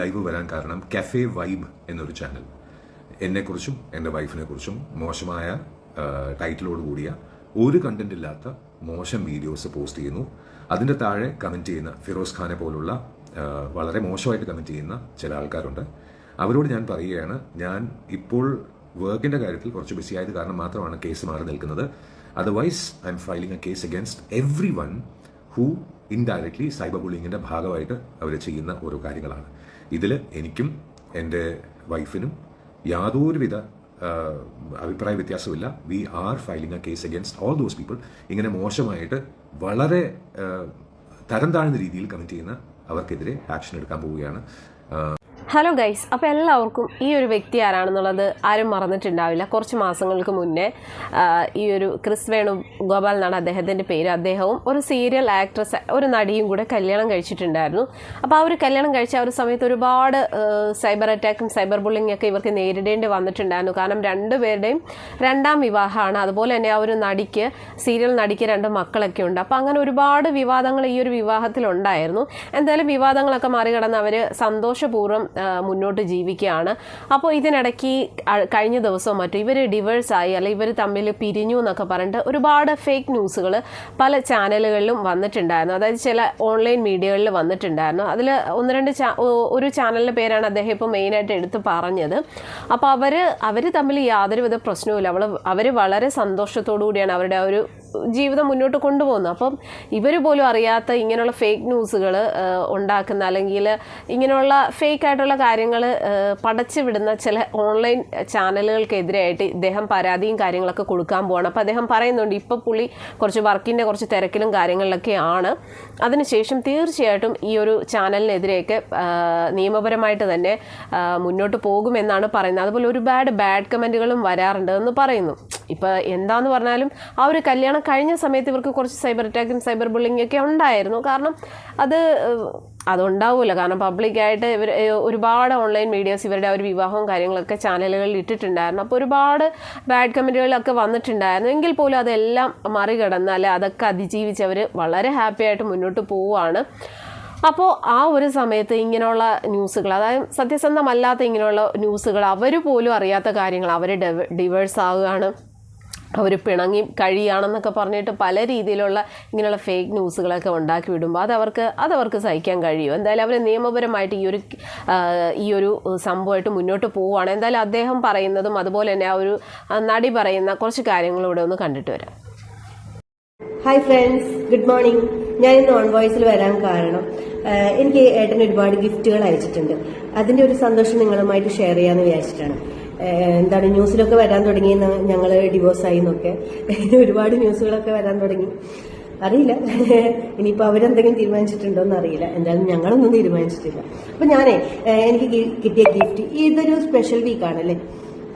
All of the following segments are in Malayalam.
ലൈവ് വരാൻ കാരണം കഫേ വൈബ് എന്നൊരു ചാനൽ എന്നെക്കുറിച്ചും എന്റെ വൈഫിനെ കുറിച്ചും മോശമായ ടൈറ്റിലോട് കൂടിയ ഒരു കണ്ടന്റ് ഇല്ലാത്ത മോശം വീഡിയോസ് പോസ്റ്റ് ചെയ്യുന്നു. അതിന്റെ താഴെ കമന്റ് ചെയ്യുന്ന ഫിറോസ് ഖാനെ പോലുള്ള വളരെ മോശമായിട്ട് കമന്റ് ചെയ്യുന്ന ചില ആൾക്കാരുണ്ട്. അവരോട് ഞാൻ പറയുകയാണ് ഞാൻ ഇപ്പോൾ വർക്കിന്റെ കാര്യത്തിൽ കുറച്ച് ബിസി ആയത് കാരണം മാത്രമാണ് കേസ് മാറി നിൽക്കുന്നത്. Otherwise I am filing a case against everyone who indirectly cyber ബുള്ളിങ്ങിന്റെ ഭാഗമായിട്ട് അവർ ചെയ്യുന്ന ഓരോ കാര്യങ്ങളാണ്. ഇതിൽ എനിക്കും എന്റെ വൈഫിനും യാതൊരുവിധ അഭിപ്രായ വ്യത്യാസമില്ല we are filing a case against all those people ഇങ്ങനെ മോശമായിട്ട് വളരെ തരം താഴ്ന്ന രീതിയിൽ കമ്മിറ്റ് ചെയ്യുന്ന അവർക്കെതിരെ ആക്ഷൻ എടുക്കാൻ പോവുകയാണ്. ഹലോ ഗൈസ് അപ്പോൾ എല്ലാവർക്കും ഈ ഒരു വ്യക്തി ആരാണെന്നുള്ളത് ആരും മറന്നിട്ടുണ്ടാവില്ല. കുറച്ച് മാസങ്ങൾക്ക് മുന്നേ ഈ ഒരു ക്രിസ് വേണു ഗോപാൽ എന്നാണ് അദ്ദേഹത്തിന്റെ പേര്. അദ്ദേഹവും ഒരു സീരിയൽ ആക്ട്രസ് ഒരു നടിയും കൂടെ കല്യാണം കഴിച്ചിട്ടുണ്ടായിരുന്നു. അപ്പോൾ ആ ഒരു കല്യാണം കഴിച്ച ആ ഒരു സമയത്ത് ഒരുപാട് സൈബർ അറ്റാക്കും സൈബർ ബുള്ളിംഗ് ഒക്കെ ഇവർക്ക് നേരിടേണ്ടി വന്നിട്ടുണ്ടായിരുന്നു. കാരണം രണ്ടുപേരുടെയും രണ്ടാം വിവാഹമാണ്. അതുപോലെ തന്നെ ആ ഒരു നടിക്ക് സീരിയൽ നടിക്ക് രണ്ട് മക്കളൊക്കെ ഉണ്ട്. അപ്പോൾ അങ്ങനെ ഒരുപാട് വിവാദങ്ങൾ ഈ ഒരു വിവാഹത്തിലുണ്ടായിരുന്നു. എന്തായാലും വിവാദങ്ങളൊക്കെ മറികടന്ന് അവർ സന്തോഷപൂർവം മുന്നോട്ട് ജീവിക്കുകയാണ്. അപ്പോൾ ഇതിനിടയ്ക്ക് കഴിഞ്ഞ ദിവസവും മറ്റും ഇവർ ഡിവേഴ്സായി അല്ലെങ്കിൽ ഇവർ തമ്മിൽ പിരിഞ്ഞു എന്നൊക്കെ പറഞ്ഞിട്ട് ഒരുപാട് ഫേക്ക് ന്യൂസുകൾ പല ചാനലുകളിലും വന്നിട്ടുണ്ടായിരുന്നു. അതായത് ചില ഓൺലൈൻ മീഡിയകളിൽ വന്നിട്ടുണ്ടായിരുന്നു. അതിൽ ഒന്ന് രണ്ട് ഒരു ചാനലിന്റെ പേരാണ് അദ്ദേഹം ഇപ്പോൾ മെയിനായിട്ട് എടുത്ത് പറഞ്ഞത്. അപ്പോൾ അവർ അവർ തമ്മിൽ യാതൊരുവിധ പ്രശ്നവുമില്ല. അവൾ അവർ വളരെ സന്തോഷത്തോടു കൂടിയാണ് അവരുടെ ആ ഒരു ജീവിതം മുന്നോട്ട് കൊണ്ടുപോകുന്നു. അപ്പം ഇവർ പോലും അറിയാത്ത ഇങ്ങനെയുള്ള ഫേക്ക് ന്യൂസുകൾ ഉണ്ടാക്കുന്ന അല്ലെങ്കിൽ ഇങ്ങനെയുള്ള ഫേക്ക് ആയിട്ടുള്ള കാര്യങ്ങൾ പടച്ചു വിടുന്ന ചില ഓൺലൈൻ ചാനലുകൾക്കെതിരായിട്ട് ഇദ്ദേഹം പരാതിയും കാര്യങ്ങളൊക്കെ കൊടുക്കാൻ പോവാണ്. അപ്പോൾ അദ്ദേഹം പറയുന്നുണ്ട് ഇപ്പോൾ പുള്ളി കുറച്ച് വർക്കിന്റെ കുറച്ച് തിരക്കിലും കാര്യങ്ങളിലൊക്കെ ആണ് അതിനുശേഷം തീർച്ചയായിട്ടും ഈ ഒരു ചാനലിനെതിരെയൊക്കെ നിയമപരമായിട്ട് തന്നെ മുന്നോട്ട് പോകുമെന്നാണ് പറയുന്നത്. അതുപോലെ ഒരുപാട് ബാഡ് കമന്റുകളും വരാറുണ്ട് എന്ന് പറയുന്നു. ഇപ്പോൾ എന്താന്ന് പറഞ്ഞാലും ആ ഒരു കല്യാണം കഴിഞ്ഞ സമയത്ത് ഇവർക്ക് കുറച്ച് സൈബർ അറ്റാക്കും സൈബർ ബുള്ളിങ് ഒക്കെ ഉണ്ടായിരുന്നു. കാരണം അത് അതുണ്ടാവില്ല കാരണം പബ്ലിക്കായിട്ട് ഇവർ ഒരുപാട് ഓൺലൈൻ മീഡിയാസ് ഇവരുടെ ആ ഒരു വിവാഹവും കാര്യങ്ങളൊക്കെ ചാനലുകളിൽ ഇട്ടിട്ടുണ്ടായിരുന്നു. അപ്പോൾ ഒരുപാട് ബാഡ് കമന്റുകളൊക്കെ വന്നിട്ടുണ്ടായിരുന്നു. എങ്കിൽ പോലും അതെല്ലാം മറികടന്ന് അല്ലെ അതൊക്കെ അതിജീവിച്ച് അവർ വളരെ ഹാപ്പി ആയിട്ട് മുന്നോട്ട് പോവുകയാണ് അപ്പോൾ ആ ഒരു സമയത്ത് ഇങ്ങനെയുള്ള ന്യൂസുകൾ അതായത് സത്യസന്ധമല്ലാത്ത ഇങ്ങനെയുള്ള ന്യൂസുകൾ അവർ പോലും അറിയാത്ത കാര്യങ്ങൾ അവർ ഡിവേഴ്സ് ആവുകയാണ്. അവർ പിണങ്ങി കഴിയാണെന്നൊക്കെ പറഞ്ഞിട്ട് പല രീതിയിലുള്ള ഇങ്ങനെയുള്ള ഫേക്ക് ന്യൂസുകളൊക്കെ ഉണ്ടാക്കി വിടുമ്പോൾ അതവർക്ക് അതവർക്ക് സഹിക്കാൻ കഴിയും. എന്തായാലും അവർ നിയമപരമായിട്ട് ഈ ഒരു ഈ ഒരു സംഭവമായിട്ട് മുന്നോട്ട് പോവുകയാണ്. എന്തായാലും അദ്ദേഹം പറയുന്നതും അതുപോലെ തന്നെ ആ ഒരു നടി പറയുന്ന കുറച്ച് കാര്യങ്ങളൂടെ ഒന്ന് കണ്ടിട്ട് വരാം. ഹായ് ഫ്രണ്ട്സ് ഗുഡ് മോർണിംഗ് ഞാൻ ഇന്ന് ഓൺ വോയിസിൽ വരാൻ കാരണം എനിക്ക് ഏട്ടൻ ഒരുപാട് ഗിഫ്റ്റുകൾ അയച്ചിട്ടുണ്ട്. അതിന്റെ ഒരു സന്തോഷം നിങ്ങളുമായിട്ട് ഷെയർ ചെയ്യാമെന്ന് വിചാരിച്ചിട്ടാണ്. എന്താണ് ന്യൂസിലൊക്കെ വരാൻ തുടങ്ങി ഞങ്ങൾ ഡിവോഴ്സ് ആയി എന്നൊക്കെ ഒരുപാട് ന്യൂസുകളൊക്കെ വരാൻ തുടങ്ങി. അറിയില്ല. ഇനിയിപ്പോൾ അവരെന്തെങ്കിലും തീരുമാനിച്ചിട്ടുണ്ടോ എന്ന് അറിയില്ല. എന്തായാലും ഞങ്ങളൊന്നും തീരുമാനിച്ചിട്ടില്ല. അപ്പൊ ഞാനേ എനിക്ക് കിട്ടിയ ഗിഫ്റ്റ് ഇതൊരു സ്പെഷ്യൽ വീക്കാണല്ലേ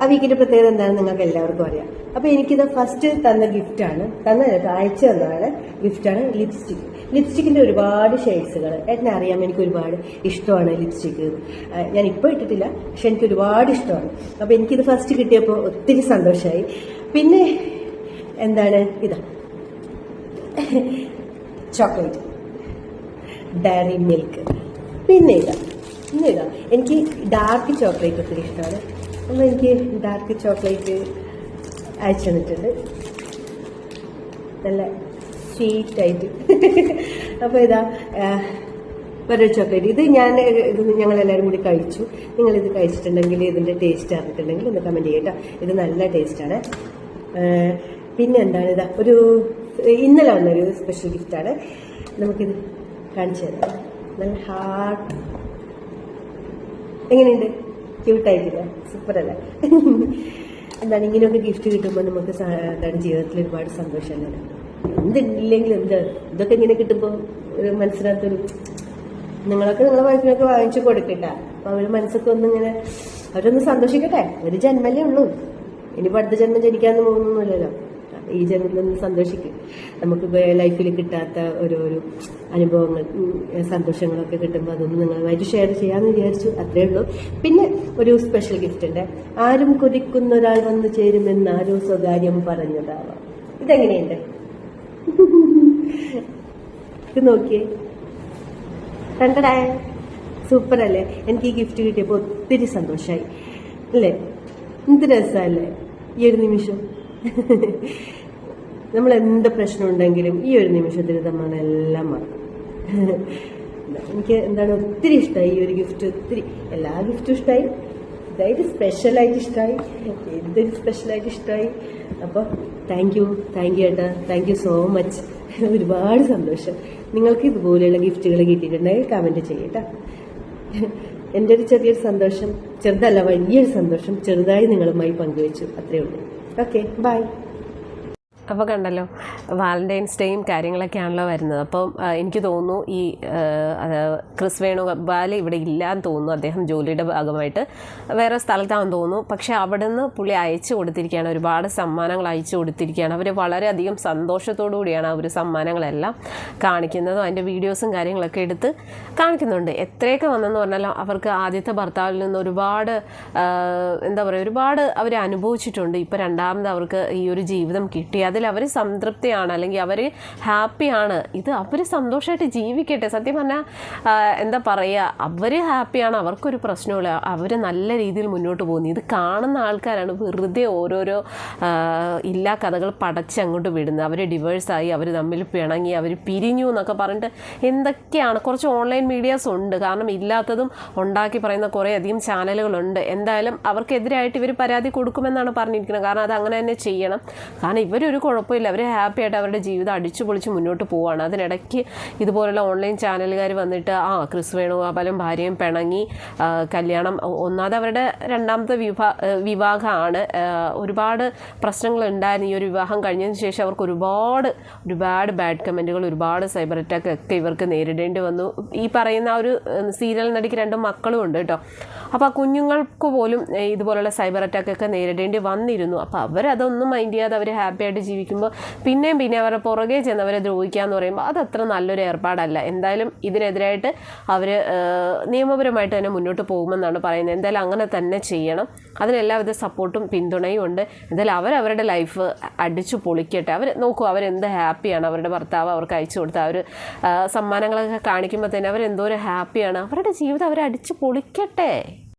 ആ വീക്കിന്റെ പ്രത്യേകത എന്താണെന്ന് നിങ്ങൾക്ക് എല്ലാവർക്കും അറിയാം. അപ്പൊ എനിക്കിത് ഫസ്റ്റ് തന്ന ഗിഫ്റ്റാണ് തന്ന അയച്ചു തന്നതാണ് ഗിഫ്റ്റാണ് ലിപ്സ്റ്റിക് ലിപ്സ്റ്റിക്കിന്റെ ഒരുപാട് ഷെയ്ഡ്സുകൾ എന്നെ അറിയാം എനിക്ക് ഒരുപാട് ഇഷ്ടമാണ് ലിപ്സ്റ്റിക് ഞാൻ ഇപ്പോൾ ഇട്ടിട്ടില്ല പക്ഷെ എനിക്ക് ഒരുപാട് ഇഷ്ടമാണ്. അപ്പൊ എനിക്കിത് ഫസ്റ്റ് കിട്ടിയപ്പോൾ ഒത്തിരി സന്തോഷമായി പിന്നെ എന്താണ്? ഇതാ. ചോക്ലേറ്റ് ഡയറി മിൽക്ക് പിന്നെ ഇതാ. പിന്നെ ഇതാ. എനിക്ക് ഡാർക്ക് ചോക്ലേറ്റ് ഒത്തിരി ഇഷ്ടമാണ്. അപ്പോൾ എനിക്ക് ഡാർക്ക് ചോക്ലേറ്റ് അയച്ചു തന്നിട്ടുണ്ട്. നല്ല സ്വീറ്റായിട്ട് അപ്പോൾ ഇതാ ആ, ചോക്ലേറ്റ് ഇത് ഞാൻ ഇത് ഞങ്ങളെല്ലാവരും കൂടി കഴിച്ചു. നിങ്ങൾ ഇത് കഴിച്ചിട്ടുണ്ടെങ്കിൽ ഇതിന്റെ ടേസ്റ്റ് അറിഞ്ഞിട്ടുണ്ടെങ്കിൽ ഒന്ന് കമന്റ് ചെയ്യട്ടോ ഇത് നല്ല ടേസ്റ്റാണ് പിന്നെ എന്താണ് ഇതാ ഒരു ഇന്നലെ വന്നൊരു സ്പെഷ്യൽ ഗിഫ്റ്റാണ് നമുക്കിത് കാണിച്ചു തരാം. നല്ല ഹാർട്ട് എങ്ങനെയുണ്ട്? ക്യൂട്ടായിട്ടില്ല സൂപ്പർ അല്ലേ? എന്താണ് ഇങ്ങനെയൊക്കെ ഗിഫ്റ്റ് കിട്ടുമ്പോൾ നമുക്ക് എന്താണ് ജീവിതത്തിൽ ഒരുപാട് സന്തോഷമല്ലേ എന്തില്ലെങ്കിൽ എന്ത് ഇതൊക്കെ ഇങ്ങനെ കിട്ടുമ്പോൾ ഒരു മനസ്സിനകത്തൊരു നിങ്ങളൊക്കെ നിങ്ങളെ വൈഫിനൊക്കെ വാങ്ങിച്ചു കൊടുക്കണ്ട. അപ്പൊ അവർ മനസ്സൊക്കെ ഒന്നിങ്ങനെ അവരൊന്ന് സന്തോഷിക്കട്ടെ. ഒരു ജന്മല്ലേ ഉള്ളൂ. ഇനിയിപ്പോ അടുത്ത ജന്മം ജനിക്കാന്ന് പോകുന്നൊന്നുമില്ലല്ലോ. ഈ ജന്മത്തിൽ നിന്ന് സന്തോഷിക്കും. നമുക്ക് ലൈഫിൽ കിട്ടാത്ത ഓരോരോ അനുഭവങ്ങൾ സന്തോഷങ്ങളൊക്കെ കിട്ടുമ്പോൾ അതൊന്നും നിങ്ങളുമായിട്ട് ഷെയർ ചെയ്യാമെന്ന് വിചാരിച്ചു. അത്രേ ഉള്ളൂ. പിന്നെ ഒരു സ്പെഷ്യൽ ഗിഫ്റ്റ് ഉണ്ട്. ആരും കൊതിക്കുന്ന ഒരാൾ വന്നു ചേരുമെന്ന് ആരോ സ്വകാര്യം പറഞ്ഞതാവാം. ഇതെങ്ങനെയുണ്ട്? ഇത് നോക്കിയേ. കണ്ടടായ സൂപ്പർ അല്ലേ? എനിക്ക് ഈ ഗിഫ്റ്റ് കിട്ടിയപ്പോൾ ഒത്തിരി സന്തോഷമായി അല്ലേ? എന്ത് രസമല്ലേ? ഈ ഒരു നിമിഷം. നമ്മൾ എന്ത് പ്രശ്നം ഉണ്ടെങ്കിലും ഈ ഒരു നിമിഷത്തിൽ നമ്മളെല്ലാം മറക്കും. എനിക്ക് എന്താണ് ഒത്തിരി ഇഷ്ടമായി ഈ ഒരു ഗിഫ്റ്റ് ഒത്തിരി. എല്ലാ ഗിഫ്റ്റും ഇഷ്ടമായി ഇതായിട്ട് സ്പെഷ്യലായിട്ട് ഇഷ്ടമായി എന്തൊരു സ്പെഷ്യലായിട്ട് ഇഷ്ടമായി അപ്പോൾ താങ്ക് യു താങ്ക് യു ഏട്ടാ. താങ്ക് യു സോ മച്ച് ഒരുപാട് സന്തോഷം. നിങ്ങൾക്ക് ഇതുപോലെയുള്ള ഗിഫ്റ്റുകൾ കിട്ടിയിട്ടുണ്ടെങ്കിൽ കമന്റ് ചെയ്യട്ടോ. എന്റെ ഒരു ചെറിയൊരു സന്തോഷം. ചെറുതല്ല വലിയൊരു സന്തോഷം. ചെറുതായി നിങ്ങളുമായി പങ്കുവച്ചു. അത്രയേ ഉള്ളൂ. Okay, bye. അപ്പോൾ കണ്ടല്ലോ വാലന്റൈൻസ് ഡേയും കാര്യങ്ങളൊക്കെയാണല്ലോ വരുന്നത്. അപ്പം എനിക്ക് തോന്നുന്നു ഈ ക്രിസ് വേണു ബാല ഇവിടെ ഇല്ലാന്ന് തോന്നുന്നു. അദ്ദേഹം ജോലിയുടെ ഭാഗമായിട്ട് വേറെ സ്ഥലത്താണെന്ന് തോന്നുന്നു. പക്ഷേ അവിടെ നിന്ന് പുള്ളി അയച്ചു കൊടുത്തിരിക്കുകയാണ്. ഒരുപാട് സമ്മാനങ്ങൾ അയച്ചു കൊടുത്തിരിക്കുകയാണ്. അവർ വളരെയധികം സന്തോഷത്തോടു കൂടിയാണ് ആ ഒരു സമ്മാനങ്ങളെല്ലാം കാണിക്കുന്നതും. അതിന്റെ വീഡിയോസും കാര്യങ്ങളൊക്കെ എടുത്ത് കാണിക്കുന്നുണ്ട്. എത്രയൊക്കെ വന്നെന്ന് പറഞ്ഞാലും അവർക്ക് ആദ്യത്തെ ഭർത്താവിൽ നിന്ന് ഒരുപാട് എന്താ പറയുക ഒരുപാട് അവർ അനുഭവിച്ചിട്ടുണ്ട്. ഇപ്പോൾ രണ്ടാമത് അവർക്ക് ഈ ഒരു ജീവിതം കിട്ടി അതിൽ അവർ സംതൃപ്തിയാണ് അല്ലെങ്കിൽ അവർ ഹാപ്പിയാണ്. ഇത് അവർ സന്തോഷമായിട്ട് ജീവിക്കട്ടെ. സത്യം പറഞ്ഞാൽ എന്താ പറയുക അവർ ഹാപ്പിയാണ് അവർക്കൊരു പ്രശ്നമില്ല അവർ നല്ല രീതിയിൽ മുന്നോട്ട് പോകുന്നു. ഇത് കാണുന്ന ആൾക്കാരാണ് വെറുതെ ഓരോരോ ഇല്ലാ കഥകൾ പടച്ച് അങ്ങോട്ട് വിടുന്നത്. അവർ ഡിവേഴ്സായി അവർ തമ്മിൽ പിണങ്ങി അവർ പിരിഞ്ഞു എന്നൊക്കെ പറഞ്ഞിട്ട് എന്തൊക്കെയാണ് കുറച്ച് ഓൺലൈൻ മീഡിയാസ് ഉണ്ട്. കാരണം ഇല്ലാത്തതും ഉണ്ടാക്കി പറയുന്ന കുറേയധികം ചാനലുകളുണ്ട്. എന്തായാലും അവർക്കെതിരായിട്ട് ഇവർ പരാതി കൊടുക്കുമെന്നാണ് പറഞ്ഞിരിക്കുന്നത്. കാരണം അത് അങ്ങനെ തന്നെ ചെയ്യണം. കാരണം ഇവരൊരു കുഴപ്പമില്ല. അവർ ഹാപ്പി ആയിട്ട് അവരുടെ ജീവിതം അടിച്ചു പൊളിച്ച് മുന്നോട്ട് പോവുകയാണ് അതിനിടയ്ക്ക് ഇതുപോലുള്ള ഓൺലൈൻ ചാനലുകാർ വന്നിട്ട് ആ ക്രിസ് വേണുഗോപാലും ഭാര്യയും പിണങ്ങി കല്യാണം ഒന്നാമത് അവരുടെ രണ്ടാമത്തെ വിവാ വിവാഹമാണ്. ഒരുപാട് പ്രശ്നങ്ങൾ ഉണ്ടായിരുന്നു ഈ ഒരു വിവാഹം കഴിഞ്ഞതിന് ശേഷം അവർക്ക് ഒരുപാട് ഒരുപാട് ബാഡ് കമന്റുകൾ ഒരുപാട് സൈബർ അറ്റാക്ക് ഒക്കെ ഇവർക്ക് നേരിടേണ്ടി വന്നു. ഈ പറയുന്ന ആ ഒരു സീരിയൽ നടിക്ക് രണ്ട് മക്കളും ഉണ്ട് കേട്ടോ. അപ്പോൾ ആ കുഞ്ഞുങ്ങൾക്ക് പോലും ഇതുപോലുള്ള സൈബർ അറ്റാക്ക് ഒക്കെ നേരിടേണ്ടി വന്നിരുന്നു. അപ്പോൾ അവരതൊന്നും മൈൻഡ് ചെയ്യാതെ അവർ ഹാപ്പി ആയിട്ട് ജീവിക്കുമ്പോൾ പിന്നെയും പിന്നെ അവരുടെ പുറകെ ചെന്ന് അവരെ ദ്രോഹിക്കുക എന്ന് പറയുമ്പോൾ അതത്ര നല്ലൊരു ഏർപ്പാടല്ല. എന്തായാലും ഇതിനെതിരായിട്ട് അവർ നിയമപരമായിട്ട് തന്നെ മുന്നോട്ട് പോകുമെന്നാണ് പറയുന്നത്. എന്തായാലും അങ്ങനെ തന്നെ ചെയ്യണം. അതിനെല്ലാവിധ സപ്പോർട്ടും പിന്തുണയും ഉണ്ട്. എന്തായാലും അവരവരുടെ ലൈഫ് അടിച്ചു പൊളിക്കട്ടെ. അവർ നോക്കൂ അവരെന്ത് ഹാപ്പിയാണ് അവരുടെ ഭർത്താവ് അവർക്ക് അയച്ചു കൊടുത്ത ആ ഒരു സമ്മാനങ്ങളൊക്കെ കാണിക്കുമ്പോൾ തന്നെ അവരെന്തോ ഒരു ഹാപ്പിയാണ്. അവരുടെ ജീവിതം അവരെ അടിച്ചു പൊളിക്കട്ടെ.